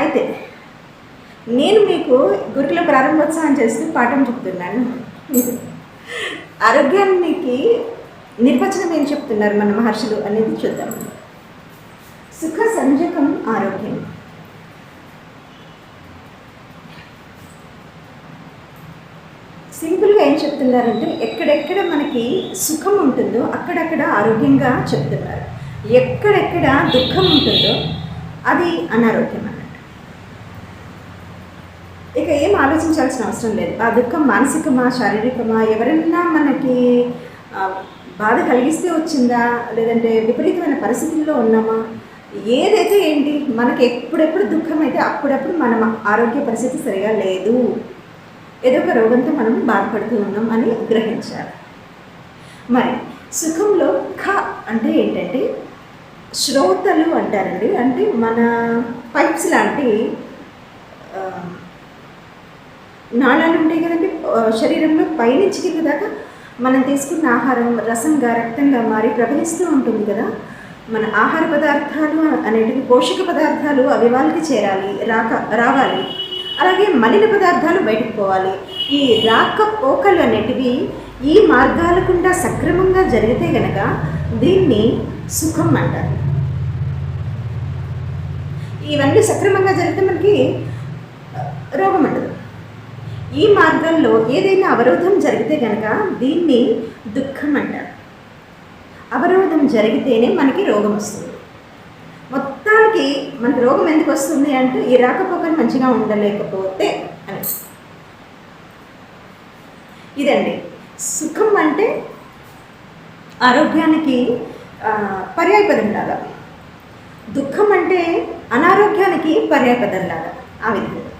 అయితే నేను మీకు గురుకుల ప్రారంభోత్సవం చేస్తూ పాఠం చెప్తున్నాను. ఆరోగ్యానికి నిర్వచనం ఏం చెప్తున్నారు మన మహర్షులు అనేది చూద్దాం. సుఖ సంజకం ఆరోగ్యం. సింపుల్గా ఏం చెప్తున్నారంటే ఎక్కడెక్కడ మనకి సుఖం ఉంటుందో అక్కడక్కడ ఆరోగ్యంగా చెప్తున్నారు. ఎక్కడెక్కడ దుఃఖం ఉంటుందో అది అనారోగ్యం ఇక ఏం ఆలోచించాల్సిన అవసరం లేదు. ఆ దుఃఖం మానసికమా శారీరకమా ఎవరైనా మనకి బాధ కలిగిస్తే వచ్చిందా? లేదంటే విపరీతమైన పరిస్థితుల్లో ఉన్నామా? ఏదైతే ఏంటి మనకి ఎప్పుడెప్పుడు దుఃఖం అయితే అప్పుడప్పుడు మన ఆరోగ్య పరిస్థితి సరిగా లేదు. ఏదో ఒక రోగంతో మనం బాధపడుతూ ఉన్నాం అని గ్రహించాలి మరి సుఖంలో ఖ అంటే ఏంటంటే శ్రోతలు అంటారండి. అంటే మన పైప్స్ లాంటి నాళాలు ఉంటాయి కదండి. శరీరంలో పైనుంచి కింద దాకా మనం తీసుకున్న ఆహారం రసంగా రక్తంగా మారి ప్రవహిస్తూ ఉంటుంది కదా. మన ఆహార పదార్థాలు అనేటివి పోషక పదార్థాలు అవి వాళ్ళకి చేరాలి రాక రావాలి. అలాగే మలిన పదార్థాలు బయటకు పోవాలి. ఈ రాక పోకలు అనేటివి ఈ మార్గాల గుండా సక్రమంగా జరిగితే గనక దీన్ని సుఖం అంటారు. ఇవన్నీ సక్రమంగా జరిగితే మనకి రోగం ఉండదు ఈ మార్గంలో ఏదైనా అవరోధం జరిగితే కనుక దీన్ని దుఃఖం అంటారు అవరోధం జరిగితేనే మనకి రోగం వస్తుంది. మొత్తానికి మనకి రోగం ఎందుకు వస్తుంది అంటే ఈ రాకపోకలు మంచిగా ఉండలేకపోతే అని. ఇదండి. సుఖం అంటే ఆరోగ్యానికి పర్యాయపదం లాగా. దుఃఖం అంటే అనారోగ్యానికి పర్యాయపదం లాగా. ఆ విధంగా.